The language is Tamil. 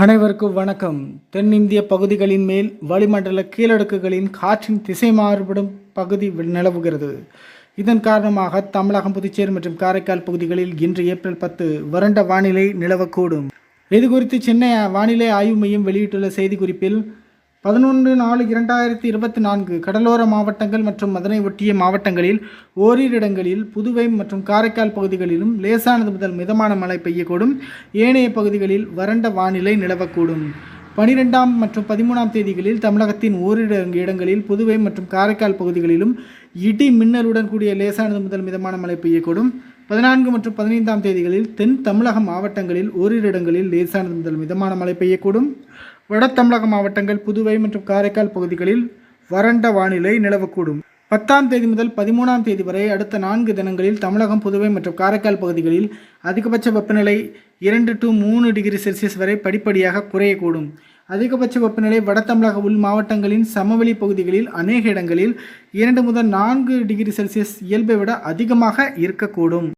அனைவருக்கும் வணக்கம். தென்னிந்திய பகுதிகளின் மேல் வளிமண்டல கீழடுக்குகளின் காற்றின் திசை மாறுபடும் பகுதி நிலவுகிறது. இதன் காரணமாக தமிழகம் புதுச்சேரி மற்றும் காரைக்கால் பகுதிகளில் இன்று ஏப்ரல் பத்து வறண்ட வானிலை நிலவக்கூடும். இது குறித்து சென்னை வானிலை ஆய்வு மையம் வெளியிட்டுள்ள செய்திக்குறிப்பில் பதினொன்று நாலு இரண்டாயிரத்தி இருபத்தி நான்கு கடலோர மாவட்டங்கள் மற்றும் அதனை ஒட்டிய மாவட்டங்களில் ஓரிரு இடங்களில் புதுவை மற்றும் காரைக்கால் பகுதிகளிலும் லேசானது முதல் மிதமான மழை பெய்யக்கூடும். ஏனைய பகுதிகளில் வறண்ட வானிலை நிலவக்கூடும். பனிரெண்டாம் மற்றும் பதிமூணாம் தேதிகளில் தமிழகத்தின் ஓரிரு இடங்களில் புதுவை மற்றும் காரைக்கால் பகுதிகளிலும் இடி மின்னலுடன் கூடிய லேசானது முதல் மிதமான மழை பெய்யக்கூடும். பதினான்கு மற்றும் பதினைந்தாம் தேதிகளில் தென் தமிழக மாவட்டங்களில் ஓரிரு இடங்களில் லேசானது முதல் மிதமான மழை பெய்யக்கூடும். வட தமிழக மாவட்டங்கள் புதுவை மற்றும் காரைக்கால் பகுதிகளில் வறண்ட வானிலை நிலவக்கூடும். பத்தாம் தேதி முதல் பதிமூணாம் தேதி வரை அடுத்த நான்கு தினங்களில் தமிழகம் புதுவை மற்றும் காரைக்கால் பகுதிகளில் அதிகபட்ச வெப்பநிலை இரண்டு டு மூணு டிகிரி செல்சியஸ் வரை படிப்படியாக குறையக்கூடும். அதிகபட்ச வெப்பநிலை வட தமிழக உள் மாவட்டங்களின் சமவெளி பகுதிகளில் அநேக இடங்களில் இரண்டு முதல் நான்கு டிகிரி செல்சியஸ் இயல்பை விட அதிகமாக இருக்கக்கூடும்.